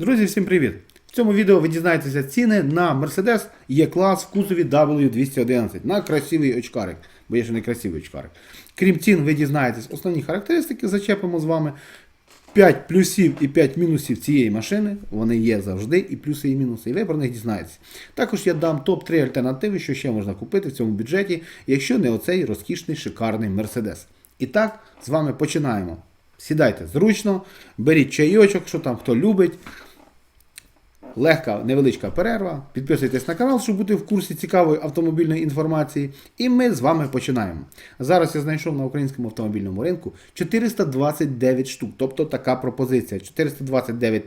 Друзі, всім привіт! В цьому відео ви дізнаєтеся ціни на Mercedes E-клас в кузові W211 на красивий очкарик, бо є ще не красивий очкарик. Крім цін, ви дізнаєтесь основні характеристики, зачепимо з вами. 5 плюсів і 5 мінусів цієї машини, вони є завжди, і плюси, і мінуси, і ви про них дізнаєтесь. Також я дам топ-3 альтернативи, що ще можна купити в цьому бюджеті, якщо не оцей розкішний шикарний Mercedes. І так, з вами починаємо. Сідайте зручно, беріть чайочок, що там хто любить. Легка невеличка перерва. Підписуйтесь на канал, щоб бути в курсі цікавої автомобільної інформації. І ми з вами починаємо. Зараз я знайшов на українському автомобільному ринку 429 штук. Тобто така пропозиція. 429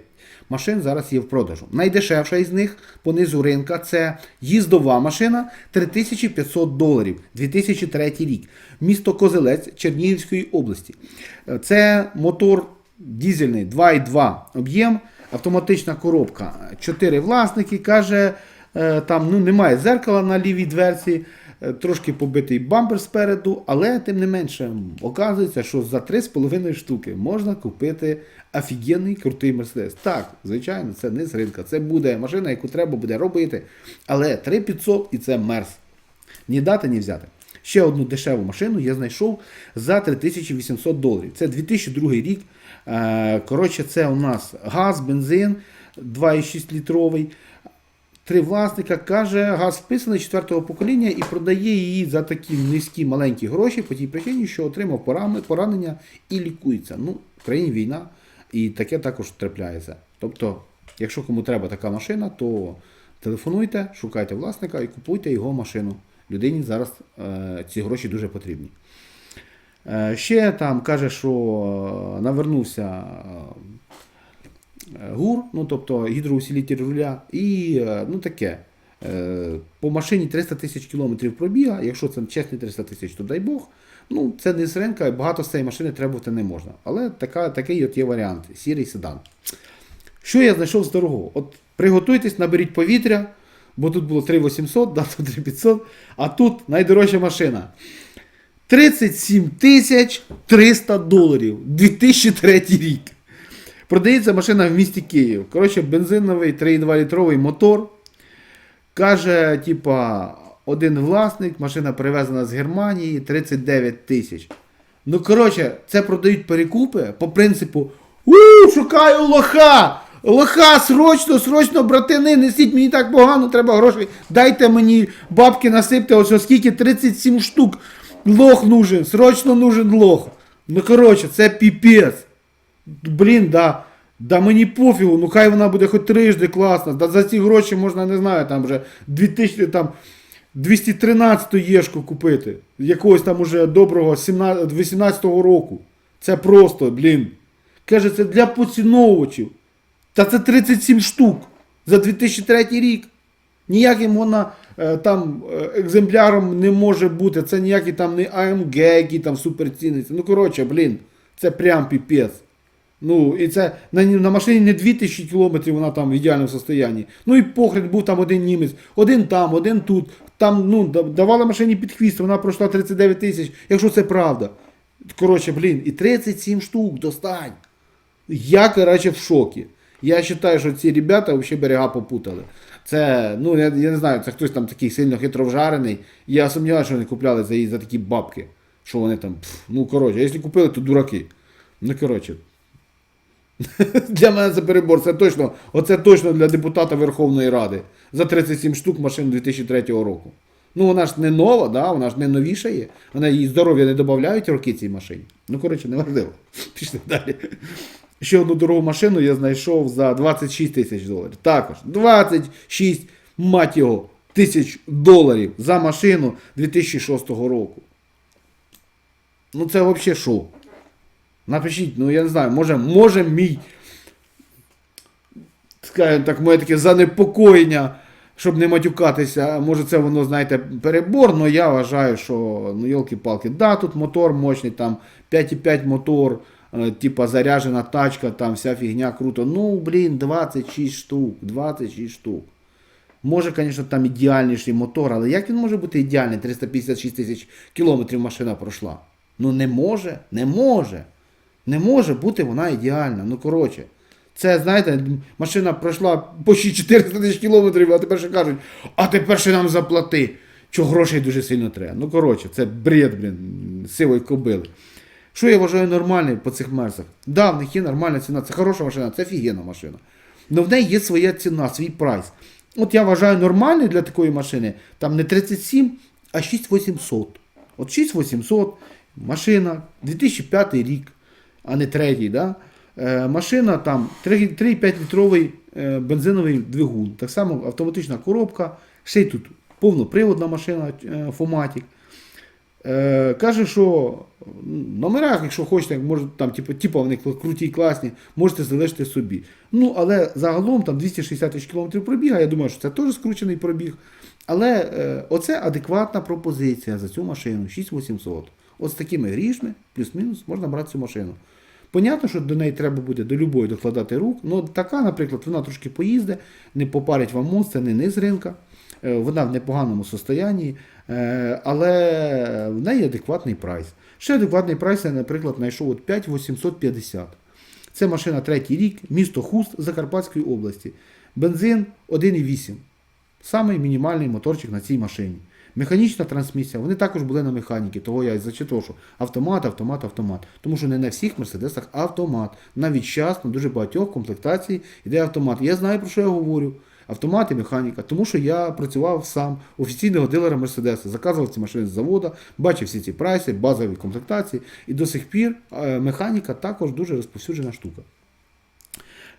машин зараз є в продажу. Найдешевша із них по низу ринка це їздова машина 3500 доларів 2003 рік. Місто Козелець Чернігівської області. Це мотор дізельний 2,2 об'єм. Автоматична коробка. Чотири власники. Каже, е, там ну, немає зеркала на лівій дверці, е, трошки побитий бампер спереду, але тим не менше, оказується, що за 3,5 штуки можна купити офігенний крутий Мерседес. Так, звичайно, це не з ринка. Це буде машина, яку треба буде робити. Але 3500 і це мерз. Ні дати, ні взяти. Ще одну дешеву машину я знайшов за 3800 доларів. Це 2002 рік. Е, Коротше, це у нас газ, бензин 2,6 літровий. Три власника каже, газ вписаний четвертого покоління і продає її за такі низькі маленькі гроші по тій причині, що отримав поранення і лікується. Ну, в країні війна, і таке також трапляється. Тобто, якщо кому треба така машина, то телефонуйте, шукайте власника і купуйте його машину. Людині зараз е, ці гроші дуже потрібні. Е, ще там каже, що е, навернувся гур, ну тобто гідроусилитель руля, і ну таке. По машині 300 тисяч кілометрів пробіга. Якщо це чесні 300 тисяч, то дай Бог. Ну, це не з ринка, багато з цієї машини требувати не можна. Але така, такий от є варіант сірий седан. Що я знайшов з дорогого? От приготуйтесь, наберіть повітря, бо тут було 3800, да, тут 3500, а тут найдорожча машина. 37 тисяч 300 доларів. 2003 рік. Продається машина в місті Київ. Коротше, бензиновий 3,2 літровий мотор. Каже, типа, один власник, машина привезена з Германії 39 тисяч. Ну, коротше, це продають перекупи по принципу: у, шукаю лоха! Лоха, срочно, срочно, братини, несіть мені так погано, треба грошей. Дайте мені бабки насипте, ось скільки 37 штук. Лох нужен, срочно нужен лох. Ну, коротше, це піпець. Блін, да. Да мені пофігу, ну хай вона буде хоч трижди класна. Да за ці гроші можна, не знаю, там вже 2000, там, 213 єшку купити. Якогось там уже доброго 17, 18-го року. Це просто, блін. Каже, це для поціновувачів. Та це 37 штук за 2003 рік. Ніяким вона е, там е, екземпляром не може бути. Це ніякий там не AMG, який там суперціниться. Ну, коротше, блін, це прям піпець. Ну, і це на, на машині не 2000 кілометрів вона там в ідеальному стані. Ну і похрен був там один німець, один там, один тут. Там, ну, давала машині під хвіст, вона пройшла 39 тисяч, якщо це правда. Коротше, блін, і 37 штук достань. Я, коротше, в шокі. Я вважаю, що ці ребята взагалі берега попутали. Це, ну, я, я не знаю, це хтось там такий сильно хитро вжарений. Я сумніваюся, що вони купляли за, за такі бабки. Що вони там, пф, ну коротше, якщо купили, то дураки. Ну, коротше. Для мене це перебор. Це точно, оце точно для депутата Верховної Ради. За 37 штук машин 2003 року. Ну, вона ж не нова, да? вона ж не новіша є. Вона їй здоров'я не додають роки цій машині. Ну, коротше, не важливо. Пішли далі. Ще одну дорогу машину я знайшов за 26 тисяч доларів. Також 26, мать його, тисяч доларів за машину 2006 року. Ну це взагалі що? Напишіть, ну я не знаю, може, може мій, скажімо так, моє таке занепокоєння, щоб не матюкатися, може це воно, знаєте, перебор, але я вважаю, що, ну, йолки-палки, да, тут мотор мощний, там 5,5 мотор, типа заряжена тачка, там вся фігня круто. Ну, блін, 26 штук, 26 штук. Може, звісно, там ідеальніший мотор, але як він може бути ідеальний? 356 тисяч кілометрів машина пройшла. Ну не може, не може. Не може бути вона ідеальна. Ну коротше, Це, знаєте, машина пройшла почти 400 тисяч кілометрів, а тепер ще кажуть, а тепер ще нам заплати. Що грошей дуже сильно треба. Ну, коротше, це бред, блін, сивої кобили. Що я вважаю нормальним по цих мерсах? Да, в них є нормальна ціна, це хороша машина, це офігенна машина. Але в неї є своя ціна, свій прайс. От я вважаю нормальною для такої машини, там не 37, а 6800. От 6800, машина, 2005 рік, а не третій. Да? Е, машина там 3,5 літровий е, бензиновий двигун. Так само автоматична коробка, ще й тут повноприводна машина е, Фоматік. Е, каже, що в номерах, якщо хочете, може, там, типу, типу вони круті, класні, можете залишити собі. Ну, але загалом там 260 тисяч кілометрів пробіга, я думаю, що це теж скручений пробіг. Але е, оце адекватна пропозиція за цю машину 6800. От з такими грішми, плюс-мінус, можна брати цю машину. Понятно, що до неї треба буде до любої докладати рук. Ну, така, наприклад, вона трошки поїзде, не попарить вам мост, це не низ ринка. Е, Вона в непоганому состоянні, але в неї адекватний прайс. Ще адекватний прайс я, наприклад, знайшов от 5850. Це машина третій рік, місто Хуст Закарпатської області. Бензин 1,8. Самий мінімальний моторчик на цій машині. Механічна трансмісія, вони також були на механіки, того я і зачитав, що автомат, автомат, автомат. Тому що не на всіх мерседесах автомат. Навіть час на дуже багатьох комплектацій йде автомат. Я знаю, про що я говорю. Автомат і механіка, тому що я працював сам офіційного дилера Мерседеса, заказував ці машини з заводу, бачив всі ці прайси, базові комплектації, і до сих пір е, механіка також дуже розповсюджена штука.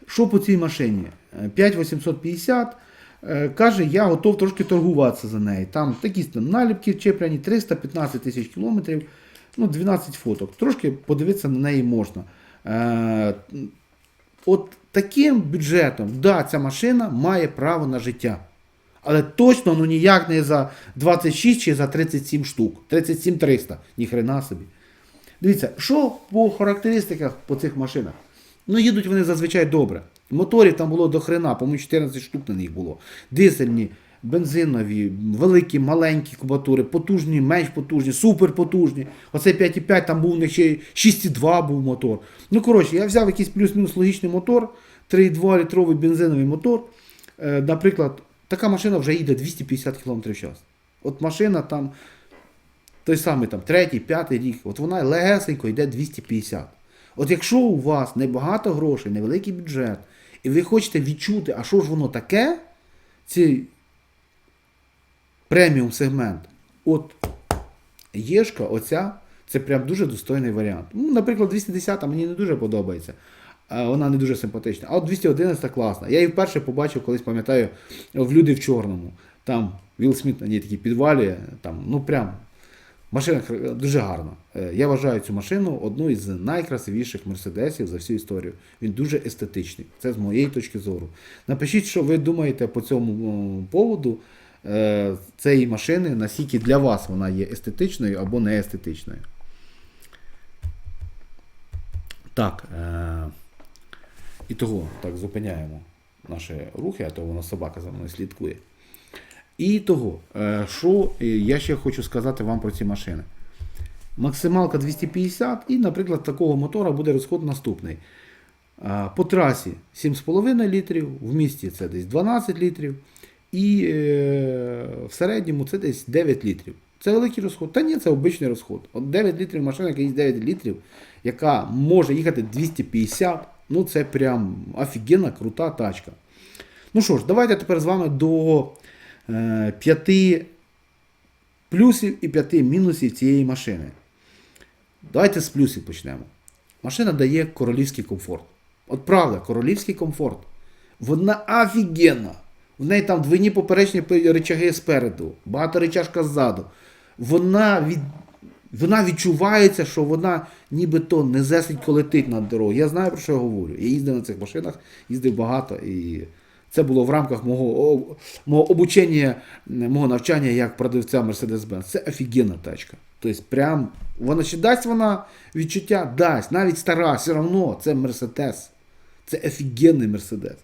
Що по цій машині? Е, 5850. Е, Каже, я готов трошки торгуватися за неї. Там такі наліпки чіпляні, 315 тисяч кілометрів, ну 12 фоток. Трошки подивитися на неї можна. Е, От таким бюджетом, да, ця машина має право на життя. Але точно ну ніяк не за 26 чи за 37 штук. 37 300, ніхрена собі. Дивіться, що по характеристиках по цих машинах? Ну, їдуть вони зазвичай добре. Моторів там було до хрена, по-моєму, 14 штук на них було. Дизельні, бензинові, великі, маленькі кубатури, потужні, менш потужні, суперпотужні. Оце 5,5, там був у них ще 6,2 був мотор. Ну, коротше, я взяв якийсь плюс-мінус логічний мотор, 3,2 літровий бензиновий мотор. Е, наприклад, така машина вже їде 250 км в час. От машина там, той самий там, третій, п'ятий рік, от вона легесенько йде 250. От якщо у вас небагато грошей, невеликий бюджет, і ви хочете відчути, а що ж воно таке, цей преміум сегмент, от Єшка, оця, це прям дуже достойний варіант. Ну, наприклад, 210 мені не дуже подобається. Вона не дуже симпатична. А от 211 класна. Я її вперше побачив, колись пам'ятаю, в Люди в чорному. Там Вілл Сміт на ній такий підвалі, там, ну прям Машина дуже гарна. Е, Я вважаю цю машину одну із найкрасивіших мерседесів за всю історію. Він дуже естетичний. Це з моєї точки зору. Напишіть, що ви думаєте по цьому поводу е, цієї машини, наскільки для вас вона є естетичною або не естетичною. Так. Е, і того так зупиняємо наші рухи, а то вона собака за мною слідкує. І того, е, що е, я ще хочу сказати вам про ці машини. Максималка 250 і, наприклад, такого мотора буде розход наступний. По трасі 7,5 літрів, в місті це десь 12 літрів, і е, в середньому це десь 9 літрів. Це великий розход. Та ні, це обичний розход. От 9 літрів машина, яка їсть 9 літрів, яка може їхати 250, ну це прям офігенна, крута тачка. Ну що ж, давайте тепер з вами до е, 5 плюсів і 5 мінусів цієї машини. Давайте з плюсів почнемо. Машина дає королівський комфорт. От правда, королівський комфорт. Вона офігенна. В неї там двойні поперечні речаги спереду, багато речашка ззаду. Вона, від... вона відчувається, що вона нібито не незесенько летить над дорогою. Я знаю, про що я говорю. Я їздив на цих машинах, їздив багато і. Це було в рамках мого, мого обучення, мого навчання як продавця Mercedes-Benz. Це офігенна тачка. Тобто, прям, вона чи дасть вона відчуття? Дасть. Навіть стара, все одно це Mercedes. Це офігенний Mercedes.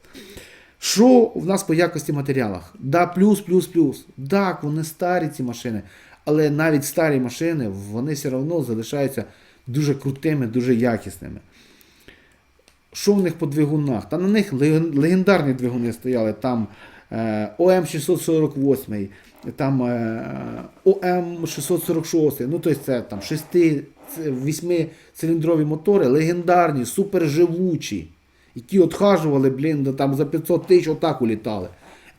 Що в нас по якості матеріалах? Да, плюс, плюс, плюс. Так, вони старі ці машини, але навіть старі машини, вони все одно залишаються дуже крутими, дуже якісними. що в них по двигунах? Та на них легендарні двигуни стояли. Там е, ОМ648, там е, ОМ646. Ну, тобто це там 6-8 циліндрові мотори, легендарні, суперживучі, які отхажували, блін, там за 500 тисяч отак улітали.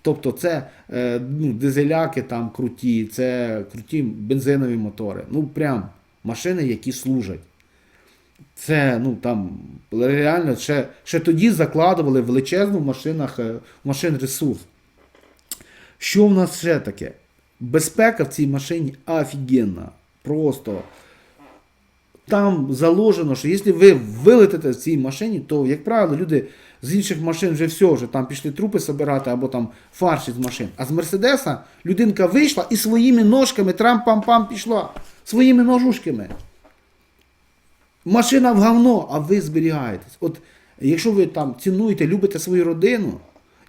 Тобто це е, ну, дизеляки там круті, це круті бензинові мотори. Ну прям машини, які служать. Це ну там реально ще, ще тоді закладували величезну в машинах е, машин ресурс. Що в нас ще таке? Безпека в цій машині офігенна. Просто там заложено, що якщо ви вилетите в цій машині, то, як правило, люди з інших машин вже все, вже там пішли трупи собирати або там фарші з машин. А з Мерседеса людинка вийшла і своїми ножками трам-пам-пам пішла. Своїми ножушками. Машина в говно, а ви зберігаєтесь. От якщо ви там цінуєте, любите свою родину,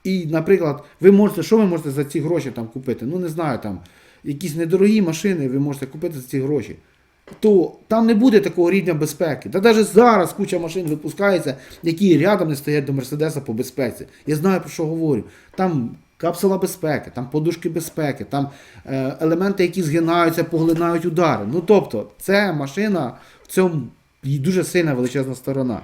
і, наприклад, ви можете, що ви можете за ці гроші там купити? Ну, не знаю, там якісь недорогі машини ви можете купити за ці гроші. То там не буде такого рівня безпеки. Та навіть зараз куча машин випускається, які рядом не стоять до Мерседеса по безпеці. Я знаю про що говорю. Там капсула безпеки, там подушки безпеки, там е, елементи, які згинаються, поглинають удари. Ну тобто, це машина в цьому дуже сильна величезна сторона.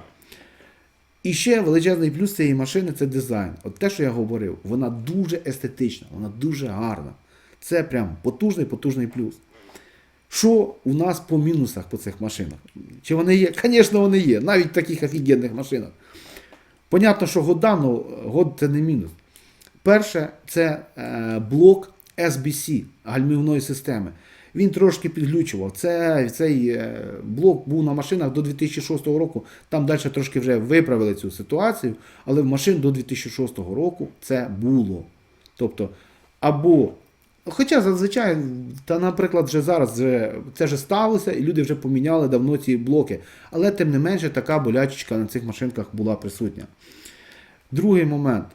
І ще величезний плюс цієї машини це дизайн. От те, що я говорив, вона дуже естетична, вона дуже гарна. Це прям потужний, потужний плюс. Що у нас по мінусах по цих машинах? Чи вони є? Звісно, вони є, навіть в таких офігенних машинах. Понятно, що года, але год це не мінус. Перше, це е, блок SBC гальмівної системи. Він трошки підглючував. Це, цей е, блок був на машинах до 2006 року. Там далі трошки вже виправили цю ситуацію, але в машин до 2006 року це було. Тобто, або. Хоча зазвичай, та, наприклад, вже зараз це вже сталося, і люди вже поміняли давно ці блоки. Але тим не менше така болячечка на цих машинках була присутня. Другий момент.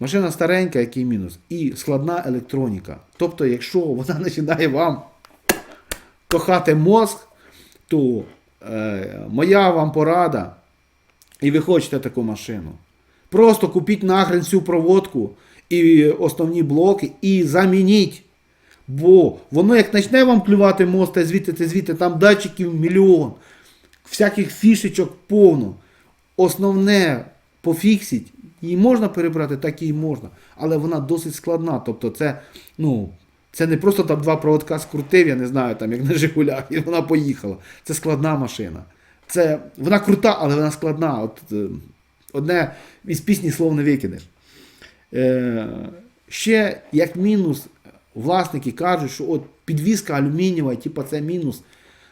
Машина старенька, який мінус, і складна електроніка. Тобто, якщо вона починає вам кохати мозг, то е, моя вам порада, і ви хочете таку машину. Просто купіть нахрен всю проводку і основні блоки і замініть. Бо воно як почне вам плювати мост, звідти, та звідти, там датчиків мільйон, всяких фішечок повно. Основне пофіксіть, її можна перебрати, так і можна. Але вона досить складна. Тобто це, ну, це не просто там два проводка скрутив, я не знаю, там, як на Жигулях, і вона поїхала. Це складна машина. Це, вона крута, але вона складна. От, е, одне із пісні слов не викинеш. Е, ще як мінус, власники кажуть, що от підвізка алюмінієва, типу це мінус.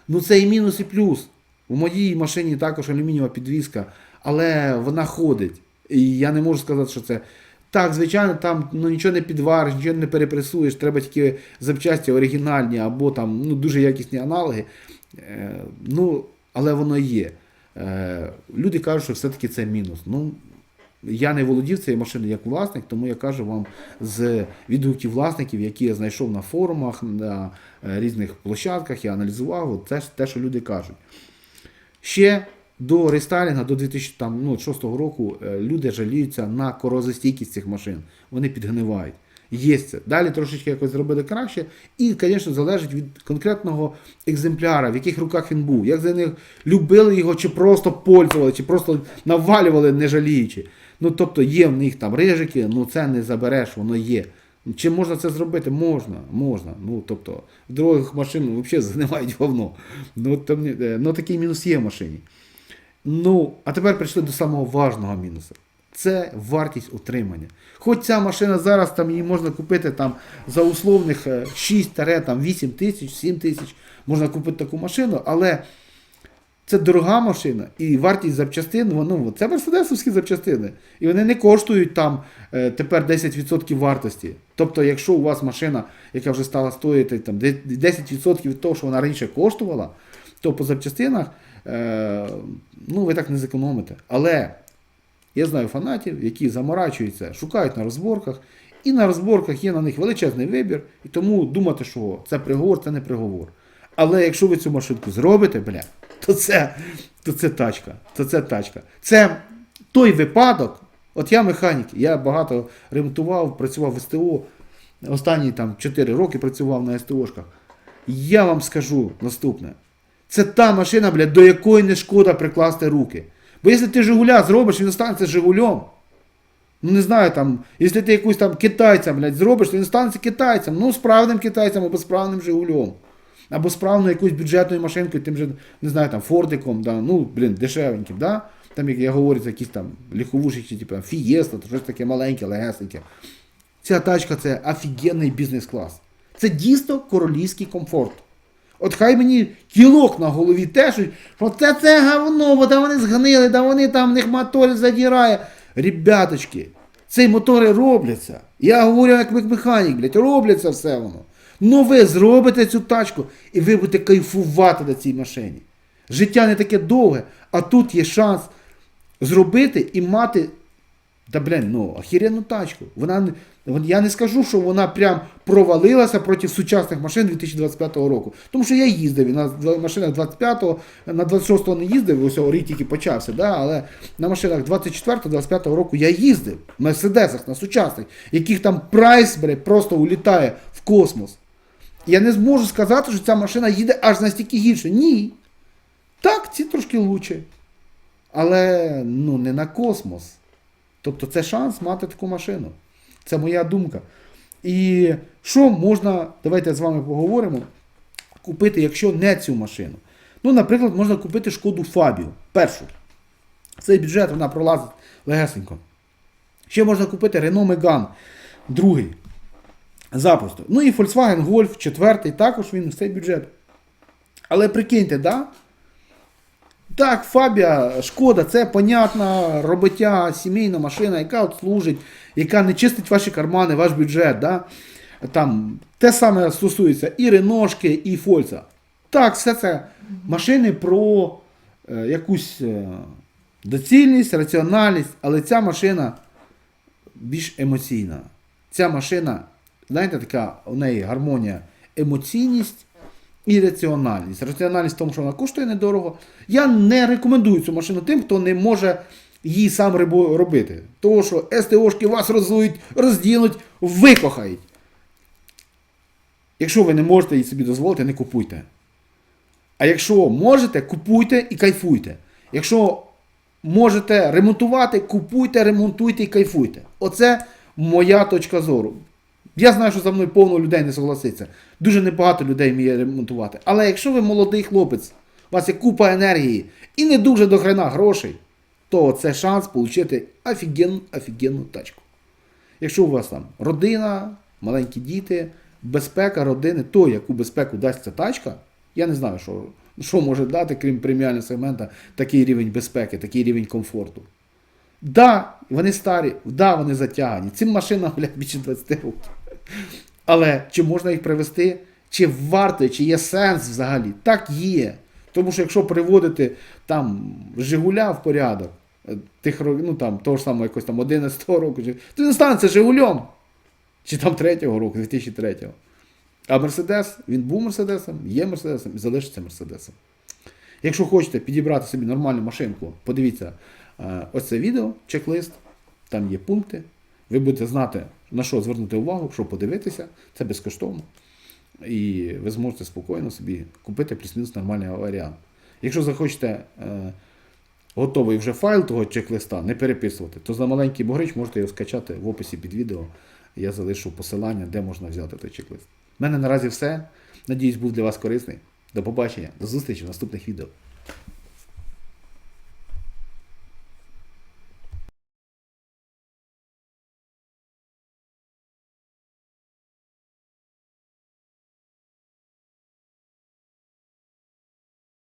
Ну це і мінус, і плюс. У моїй машині також алюмінієва підвізка, але вона ходить. І я не можу сказати, що це. Так, звичайно, там ну, нічого не підвариш, нічого не перепресуєш, треба тільки запчасті оригінальні або там ну, дуже якісні аналоги. Е, ну, але воно є. Е, люди кажуть, що все-таки це мінус. Ну, я не володів цією машиною як власник, тому я кажу вам з відгуків власників, які я знайшов на форумах, на е, різних площадках, я аналізував, це те, що люди кажуть. Ще до рестайлінга, до 2006 року, е, люди жаліються на корозостійкість цих машин. Вони підгнивають. Є це. Далі трошечки якось зробили краще. І, звісно, залежить від конкретного екземпляра, в яких руках він був, як за них любили його, чи просто пользували, чи просто навалювали, не жаліючи. Ну, тобто є в них там рижики, ну це не забереш, воно є. Чи можна це зробити? Можна, можна. Ну, тобто, в других машин взагалі знімають говно. Ну, там, е, ну, такий мінус є в машині. Ну, а тепер прийшли до самого важного мінусу. Це вартість утримання. Хоч ця машина зараз там її можна купити там за условних 6-8 тисяч, 7 тисяч, можна купити таку машину, але це дорога машина і вартість запчастин, ну, це мерседесовські запчастини. І вони не коштують там е, тепер 10% вартості. Тобто, якщо у вас машина, яка вже стала стоїти там, 10% від того, що вона раніше коштувала, то по запчастинах е, ну, ви так не зекономите. Але я знаю фанатів, які заморачуються, шукають на розборках, і на розборках є на них величезний вибір, і тому думати, що це приговор, це не приговор. Але якщо ви цю машинку зробите, бля, то це, то це тачка. То це тачка. Це той випадок, от я механік, я багато ремонтував, працював в СТО, останні там 4 роки працював на СТОшках. Я вам скажу наступне. Це та машина, блядь, до якої не шкода прикласти руки. Бо якщо ти Жигуля зробиш, він останеться Жигулем. Ну не знаю, там, якщо ти якусь там китайця, блядь, зробиш, то він станеться китайцем. Ну, справним китайцем або справним Жигулем. Або справною якоюсь бюджетною машинкою, тим же, не знаю, там, Фордиком, да, ну, блін, дешевеньким, да? Там, як я говорю, це якісь там ліховушечки, типу, Фієста, то щось таке маленьке, легесеньке. Ця тачка це офігенний бізнес-клас. Це дійсно королівський комфорт. От хай мені кілок на голові тешуть, що це це говно, бо там вони згнили, да вони там в них мотор задірає. Ребяточки, ці мотори робляться. Я говорю як механік, блядь, робляться все воно. Ну ви зробите цю тачку і ви будете кайфувати на цій машині. Життя не таке довге, а тут є шанс зробити і мати та блін, ну, охеренну тачку. Вона, я не скажу, що вона прям провалилася проти сучасних машин 2025 року. Тому що я їздив і на машинах 25-го, на 26-го не їздив, ось рік тільки почався, да? але на машинах 24-25 року я їздив. В Мерседесах, на сучасних, яких там прайс бере, просто улітає в космос. Я не зможу сказати, що ця машина їде аж настільки гірше. Ні. Так, ці трошки лучше. Але ну, не на космос. Тобто це шанс мати таку машину. Це моя думка. І що можна, давайте з вами поговоримо, купити, якщо не цю машину. Ну, наприклад, можна купити шкоду Фабію. Першу. Цей бюджет вона пролазить легесенько. Ще можна купити Renault Megane, другий. Запросто. Ну і Volkswagen Golf, четвертий, також він в цей бюджет. Але прикиньте, да? Так, Фабія, шкода, це понятна роботя, сімейна машина, яка от служить, яка не чистить ваші кармани, ваш бюджет. Да? Там, те саме стосується і Реношки, і Фольца. Так, все це машини про е, якусь е, доцільність, раціональність, але ця машина більш емоційна. Ця машина, знаєте, така у неї гармонія емоційність і раціональність. Раціональність в тому, що вона коштує недорого. Я не рекомендую цю машину тим, хто не може її сам робити. Тому що СТОшки вас розують, роздінуть, викохають. Якщо ви не можете її собі дозволити, не купуйте. А якщо можете, купуйте і кайфуйте. Якщо можете ремонтувати, купуйте, ремонтуйте і кайфуйте. Оце моя точка зору. Я знаю, що за мною повно людей не согласиться. Дуже небагато людей вміє ремонтувати. Але якщо ви молодий хлопець, у вас є купа енергії і не дуже до хрена грошей, то це шанс отримати офігенну, офігенну тачку. Якщо у вас там родина, маленькі діти, безпека родини, то яку безпеку дасть ця тачка, я не знаю, що, що може дати, крім преміального сегмента, такий рівень безпеки, такий рівень комфорту. Да, вони старі, да, вони затягані. Цим машинам, блядь, більше 20 років. Але чи можна їх привести? Чи варто, чи є сенс взагалі? Так є. Тому що якщо приводити там Жигуля в порядок, е, тих ну там того ж самого якось там 11 року, то він станеться Жигулем. Чи там 3-го року, 2003-го. А Мерседес, він був Мерседесом, є Мерседесом і залишиться Мерседесом. Якщо хочете підібрати собі нормальну машинку, подивіться е, ось це відео, чек-лист, там є пункти. Ви будете знати, на що звернути увагу, що подивитися, це безкоштовно. І ви зможете спокійно собі купити плюс-мінус нормальний варіант. Якщо захочете е, готовий вже файл того чек-листа, не переписувати, то за маленький бугрич можете його скачати в описі під відео. Я залишу посилання, де можна взяти той чек-лист. У мене наразі все. Надіюсь, був для вас корисний. До побачення, до зустрічі в наступних відео.